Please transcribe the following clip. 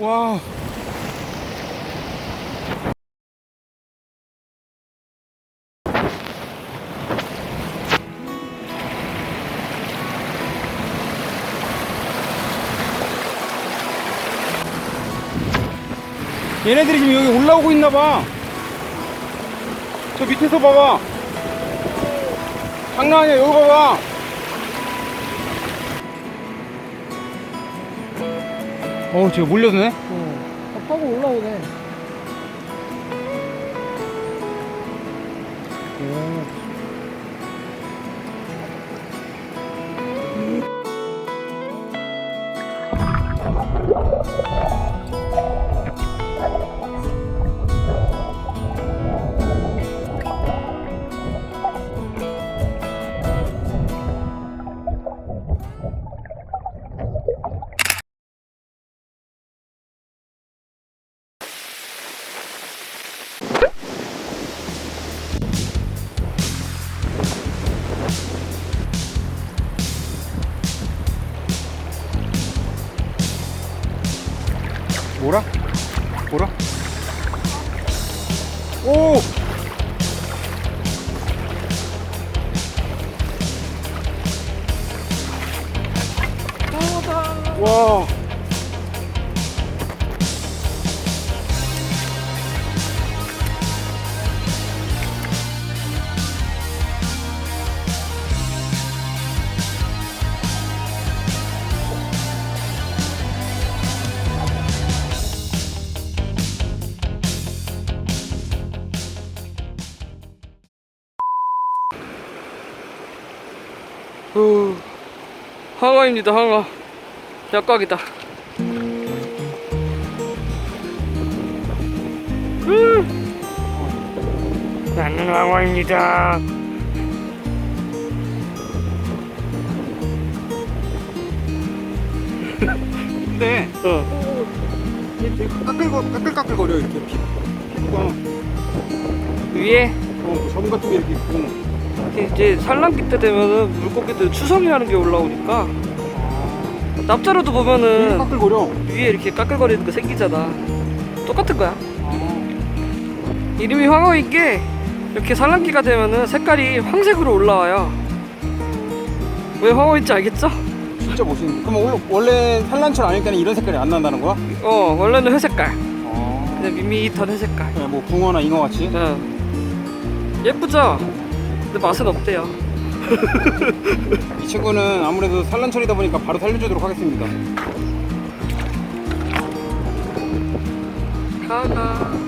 와. 얘네들이 지금 여기 올라오고 있나 봐. 저 밑에서 봐봐. 장난 아니야, 여기 봐봐. 어, 지금 몰려드네? 어, 파고 올라오네. 오. 뭐라? 뭐라? 오! 와. 후, 항어입니다, 항어. 약각이다. 음. 나는 항어입니다. 근데 어, 되게 까끌거, 까끌까끌거려 이렇게 피, 피부가 위에 어, 점 같은 게 이렇게 있고 이제 산란기 때 되면은 물고기들 추성이라는 게 올라오니까 납자로도 보면은 까끌거려 위에 이렇게 까끌거리는 거 생기잖아. 똑같은 거야. 아, 이름이 황어인 게 이렇게 산란기가 되면은 색깔이 황색으로 올라와요. 왜 황어인지 알겠죠? 진짜 멋있는데 그럼 원래, 원래 산란철 아닐 때는 이런 색깔이 안 난다는 거야? 어 원래는 회색깔. 아, 그냥 밋밋한 회색깔. 네, 뭐 붕어나 잉어 같이 응. 예쁘죠? 근데 맛은 없대요. 이 친구는 아무래도 산란철이다 보니까 바로 살려주도록 하겠습니다 가가.